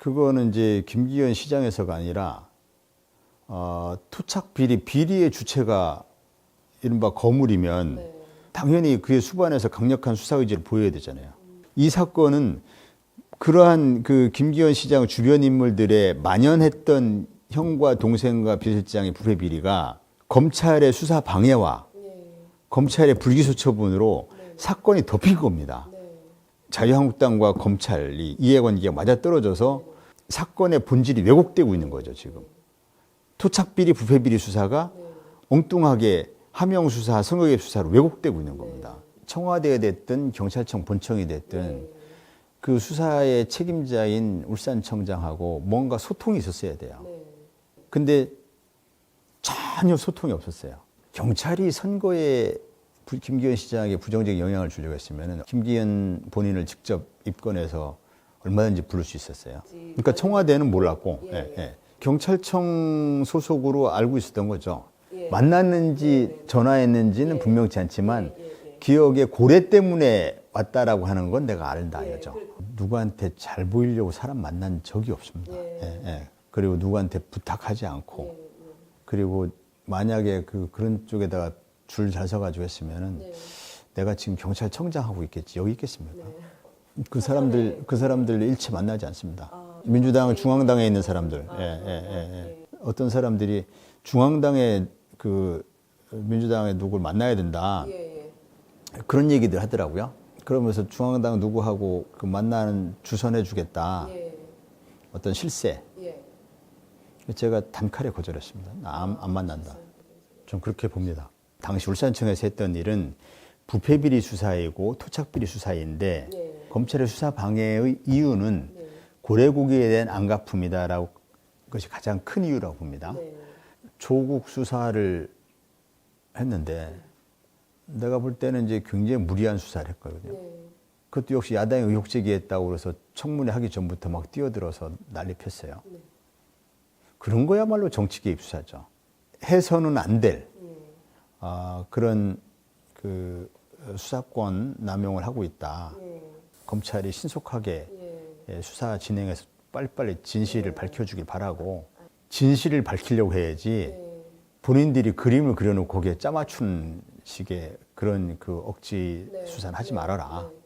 그거는 이제 김기현 시장에서가 아니라 어, 토착 비리 비리의 주체가 이른바 거물이면 네. 당연히 그의 수반에서 강력한 수사 의지를 보여야 되잖아요. 이 사건은 그러한 그 김기현 시장 주변 인물들의 만연했던 형과 동생과 비서실장의 부패 비리가 검찰의 수사 방해와 예. 검찰의 불기소 처분으로 네. 사건이 덮인 겁니다. 네. 자유한국당과 검찰이 이해관계가 맞아떨어져서 사건의 본질이 왜곡되고 있는 거죠, 지금. 토착비리, 부패비리 수사가 네. 엉뚱하게 하명 수사, 선거개입 수사로 왜곡되고 있는 겁니다. 청와대가 됐든 경찰청 본청이 됐든 그 수사의 책임자인 울산청장하고 뭔가 소통이 있었어야 돼요. 네. 근데 전혀 소통이 없었어요. 경찰이 선거에 부- 김기현 시장에게 부정적 영향을 주려고 했으면 김기현 본인을 직접 입건해서 얼마든지 부를 수 있었어요. 그러니까 청와대는 몰랐고 예, 예, 예. 경찰청 소속으로 알고 있었던 거죠. 예. 만났는지 전화했는지는 예. 분명치 않지만 예, 예. 기억에 고래 때문에 왔다라고 하는 건 내가 알다 예, 이거죠. 그- 누구한테 잘 보이려고 사람 만난 적이 없습니다. 예. 예, 예. 그리고 누구한테 부탁하지 않고 예, 예. 그리고 만약에 그 그런 쪽에다가 줄 잘 서가지고 했으면은 네. 내가 지금 경찰청장 하고 있겠지 여기 있겠습니까? 네. 그 사람들 그 사람들 일체 만나지 않습니다. 아, 민주당은 중앙당에 있는 사람들, 아, 예, 예, 예, 예. 네. 어떤 사람들이 중앙당에 그 민주당에 누구를 만나야 된다 예, 예. 그런 얘기들 하더라고요. 그러면서 중앙당 누구하고 그 만나는 주선해 주겠다 예. 어떤 실세 예. 제가 단칼에 거절했습니다. 나 안, 안 만난다. 좀 그렇게 봅니다. 당시 울산청에서 했던 일은 부패비리 수사이고 토착비리 수사인데 네. 검찰의 수사 방해의 이유는 네. 고래고기에 대한 안갚음이다라고 것이 가장 큰 이유라고 봅니다. 네. 조국 수사를 했는데 내가 볼 때는 이제 굉장히 무리한 수사를 했거든요. 네. 그것도 역시 야당이 의혹 제기했다고 그래서 청문회 하기 전부터 막 뛰어들어서 난리 폈어요. 네. 그런 거야말로 정치 개입 수사죠. 해서는 안될 음. 아, 그런 그 수사권 남용을 하고 있다. 예. 검찰이 신속하게 예. 예, 수사 진행해서 빨리빨리 진실을 밝혀주길 바라고 진실을 밝히려고 해야지 네. 본인들이 그림을 그려놓고 거기에 짜맞추는 식의 그런 그 억지 네. 수사는 하지 네. 말아라. 네.